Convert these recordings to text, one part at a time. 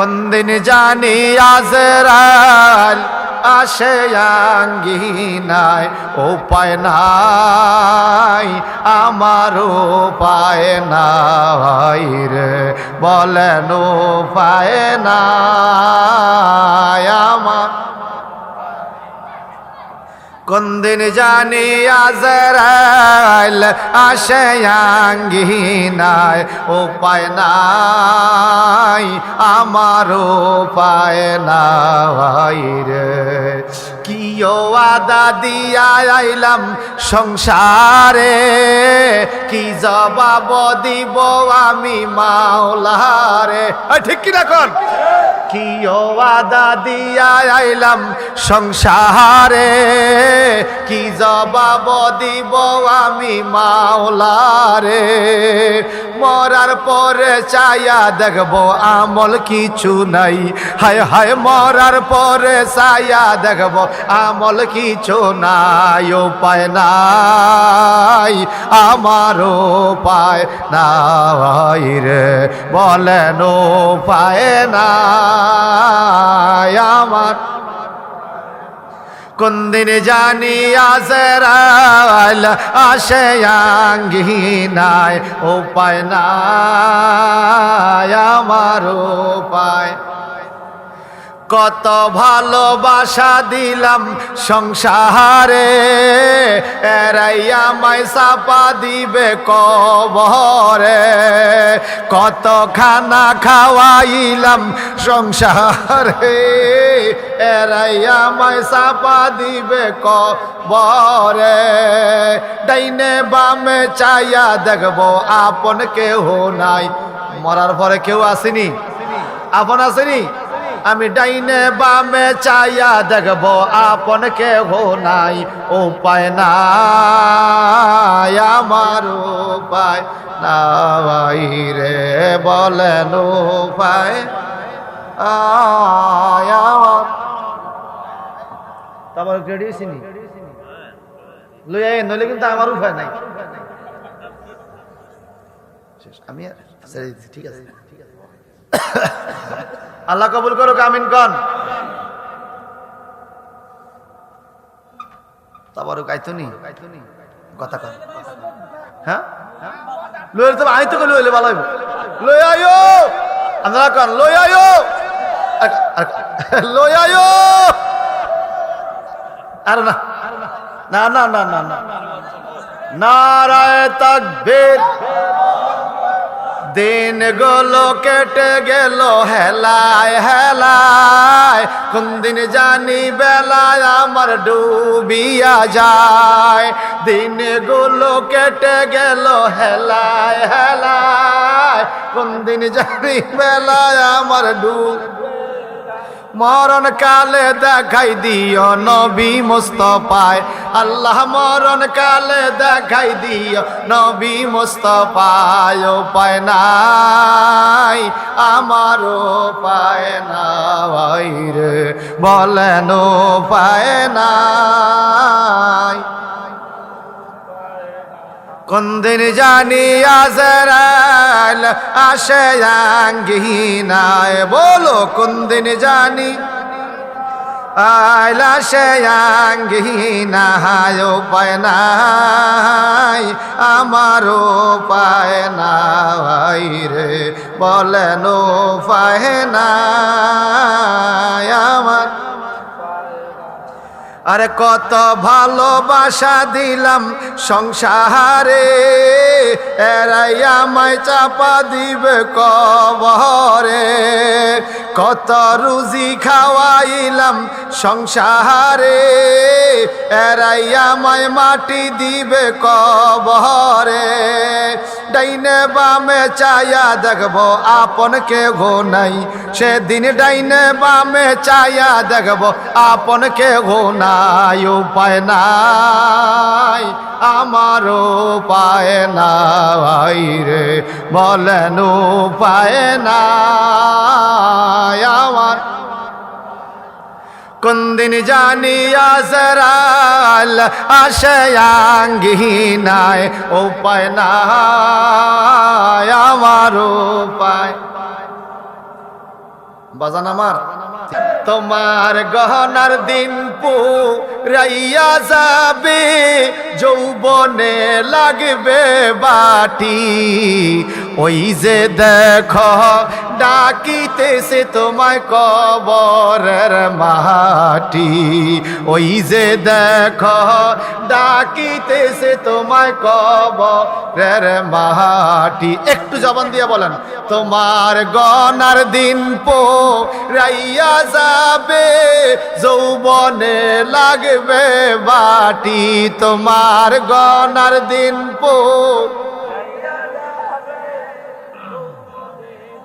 কোনদিন জানি আজরাল আসে আঙ্গিনায়, উপায় নাই, আমার উপায় নাই রে। বলেন উপায় নাই, আমার কোনদিন জানি আজরাইল আসে আঙ্গিনায়, উপায় নাই আমার উপায় নাই রে। কিও দিয়া আইলাম সংসারে, কি জবাব দিব আমি মাওলারে? ঠিক কি রাখন কি ওয়াদা দিয়া আইলাম সংসারে। কি জবাব দিব আমি মাওলারে? মরার পরে চায়া দেখব, আমল কিছু নাই। হায় হায়, মরার পরে চায়া দেখব, আমল কিছু নাই ও উপায় নাই। আমার উপায় নাই রে, বলেন পায় নাই। আমার কোনদিন জানি আজরাল আসে আঙ্গিনায় উপায় না আমার উপায়। কত ভালোবাসা দিলাম সংসারে। এরাই আমায় চাপা দিবে কবরে। কত খানা খাওয়াইলাম সংসারে। এরাই আমায় চাপা দিবে কবরে। ডাইনে বামে চাইয়া দেখব আপন কেউ নাই। মরার পরে কেউ আসেনি? আপন আসেনি? আমি ডাইনে বামে চাইয়া দেখব আপন কে হো নাই উপায় নাই আমার উপায় নাই রে বলেন উপায় তারপর কেডিয়েছিনি লই আই নইলে কিন্তু আমার উপায় নাই। আমি দিচ্ছি, ঠিক আছে ঠিক আছে। আল্লাহ কবুল করো কামিন কন। নারায় তাকবীর। দিনগুলো কেটে গেল, হেলায় হেলায়। কোন দিন জানি বেলায় আমার ডুবিয়া যায়। দিনগুলো কেটে গেল, হেলায় হেলায়। কোন দিন জানি বেলায় আমার ডুব মরণ কালে দেখাই দিও নবী মুস্তফায়। আল্লাহ মরণ কালে দেখাই দিও, নবী মুস্তফায় উপায় নাই আমার উপায় নাই রে, বলেন উপায় নাই। কোনদিন জানি আজরাল আসে আঙ্গিনায়, বলো কোনদিন জানি আইলা সে আঙ্গিনায় উপায় নাই আমার উপায় নাই রে বলেন উপায় নাই আমার। আরে কত ভালোবাসা দিলাম সংসারে, এরাই আমায় চাপা দিবে কবরে। কত রুজি খাওয়াইলাম সংসারে, এরাই আমায় মাটি দিবে কবরে। ডাইনে বামে চায়া দেখব, আপন কে ঘো নাই। সেদিন ডাইনে বামে চায়া দেখব, আপন কে ঘো নাই, উপায় নাই। আমার উপায় নাই রে, বলেন উপায় নাই। কোনদিন জানি আজরাল আসে আঙ্গিনায় উপায় না আমার উপায় বাজান আমার, তোমার গহনার দিন পুরাইয়া যাবে, যৌবনে লাগবে বাটি। ওই যে দেখ ডাকিতেছে তোমায় কবরের মাটি। ওই যে দেখ ডাকিতেছে তোমায় কবরের মাটি। একটু জবান দিয়ে বলেন, তোমার গনার দিন পো রাইয়া যাবে, যৌবনে লাগবে বাটি। তোমার গনার দিন পো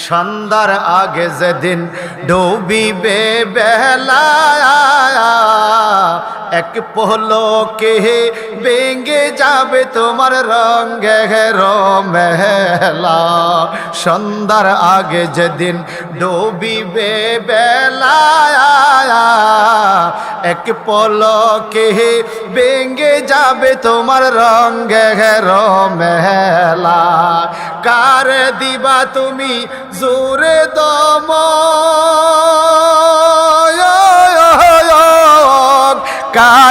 সন্ধ্যার আগে যেদিন ডুবিবে বেলা এক পলকে বেঙ্গে যাবে তোমার রঙ্গে মেলা সন্ধ্যার আগে যেদিন ডুবিবে বেলা এক পলকে বেঙ্গে যাবে তোমার রঙ্গে মেলা কার দিবা তুমি জোরে দম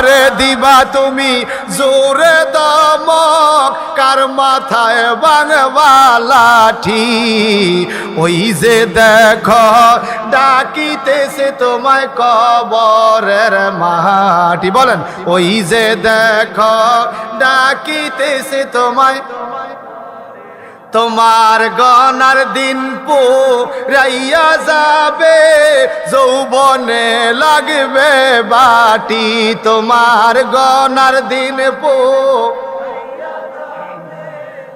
কার দিবা তুমি জোরে দমক, কার মাথায় বাংবা লাঠি ওই যে দেখ, ডাকিতেছে তোমায় কবরের মাটি। বলেন, ওই যে দেখ, ডাকিতেছে তোমায় তোমার গনার দিন পো রাইয়া যাবে যৌবনে লাগবে বাটি। তোমার গনার দিন পো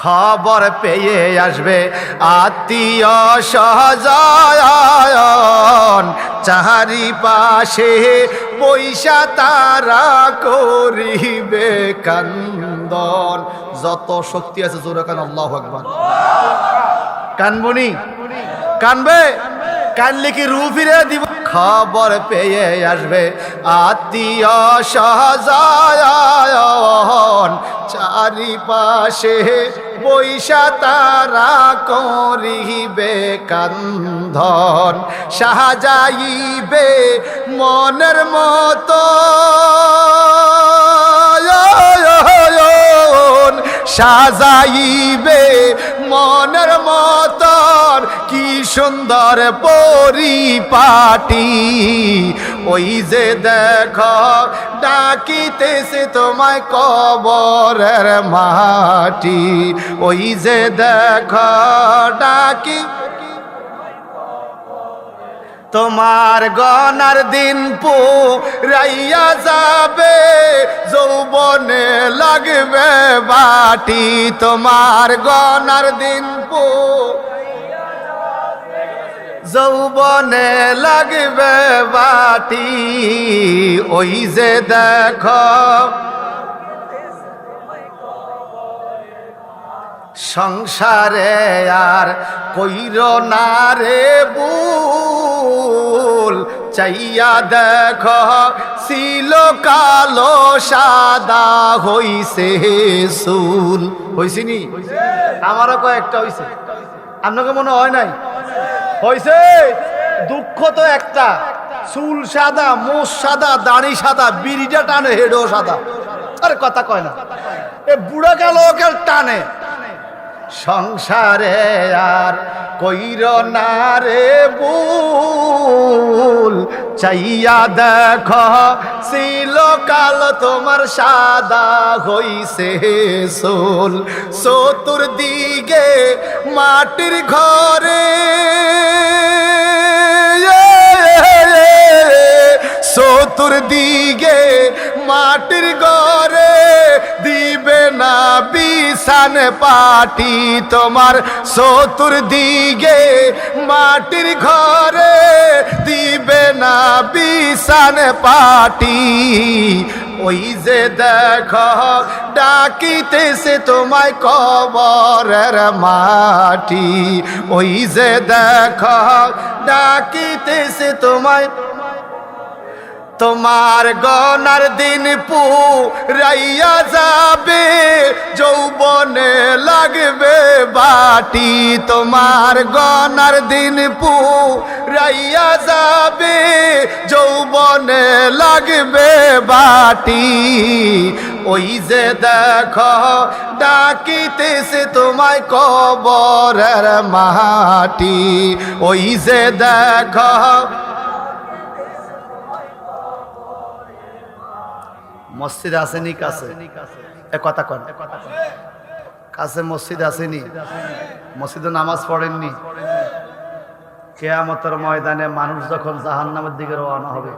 খবর পেয়ে আসবে। আত্মীয় সহজন চাহারি পাশে পয়সা তারা করিবে কান্দন। যত শক্তি আছে জোরে কান, আল্লাহ আকবার। কানবনি কানবে? কানলে কি রু ফিরে দিব? খবর পেয়ে আসবে। আত্মীয় সহজন চারিপাশে পয়সা তারা করিবে কান্ধন। সাহাযাইবে মনের মতো। সাজাইবে মনের মতন কি সুন্দর পরিপাটি। ওই যে দেখ, ডাকিতেছে তোমায় কবরের মাটি। ওই যে দেখ, ডাকি তোমার গনার দিন পু রাইয়া যাবে, যৌবনে লাগবে বাটি। তোমার গনার দিন পু যৌবনে লাগবে বাটি, ওই যে দেখ। সংসারে আর কইর না রে বুল চাইয়া দেখ, ছিল কালো, সাদা হইছে সুল হইছিনি আমারও কয়েকটা হইছে। আপনাকে মনে হয় নাই? হইছে? দুঃখ তো একটা। চুল সাদা, মোষ সাদা, দাড়ি সাদা, বিড়িটা টানে, হেডও সাদা। আরে কথা কয় না। এ বুড়া গেল টানে। সংসারে আর কইর না রে বুল চাইয়া দেখ ছিল কাল তোমার সাদা হইছে সোল। চতুর দিকে মাটির ঘরে। চতুর দিকে মাটির ঘরে। দিবে না বিছান পাটি তোমার চতুর্দিকে মাটির ঘরে দিবে না বিছান পাটি। ওই যে দেখ ডাকিতেছে তোমায় কবরের মাটি। ওই যে দেখ ডাকিতেছে তোমায় তোমার গনার দিন পু রাইয়া যাবে, যৌবনে লাগবে বাটি। তোমার গনার দিন পু রাইয়া যাবে, যৌবনে লাগবে বাটি। ওই যে দেখ, ডাকিতেছে তোমায় কবরের মাটি। ওই যে দেখ মসজিদ আসেনি কাছে? এ কথা কন। কাছে মসজিদ আসেনি? মসজিদে নামাজ পড়েননি? কেয়ামতের ময়দানে মানুষ যখন জাহান্নামের দিকে রওনা হবে